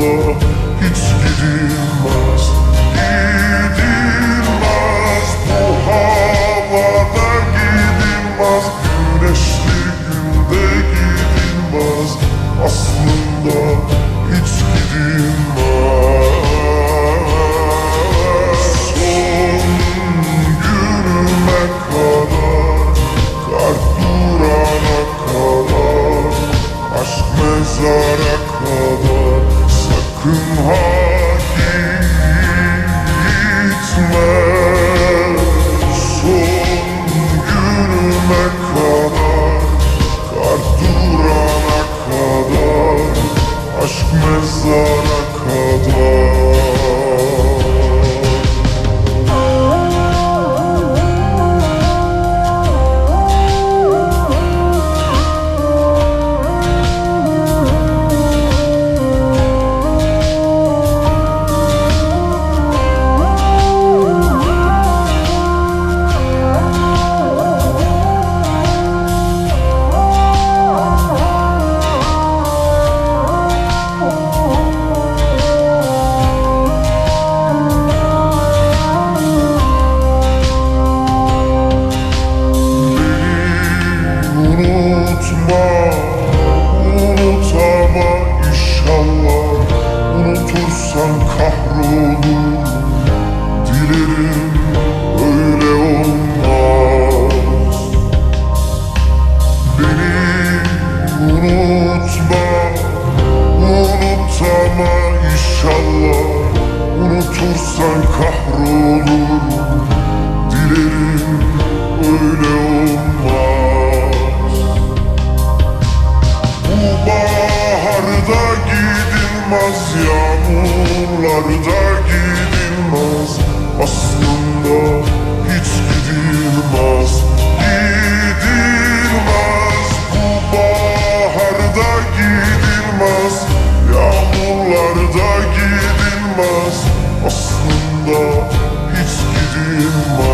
Aslında hiç gidilmez. Gidilmez. Bu havada gidilmez. Güneşli günde gidilmez. Aslında hiç gidilmez. Son günüme kadar Kar durana kadar Aşk mezara Aşk mezara Unutursan kahrolur Dilerim öyle olmaz. Beni unutma, unutama inşallah. Unutursan kahrolur Dilerim öyle olmaz. Bu baharda gidilmez Yağmurlarda gidilmez. Aslında hiç gidilmez. Gidilmez. Bu baharda gidilmez. Yağmurlarda gidilmez. Aslında hiç gidilmez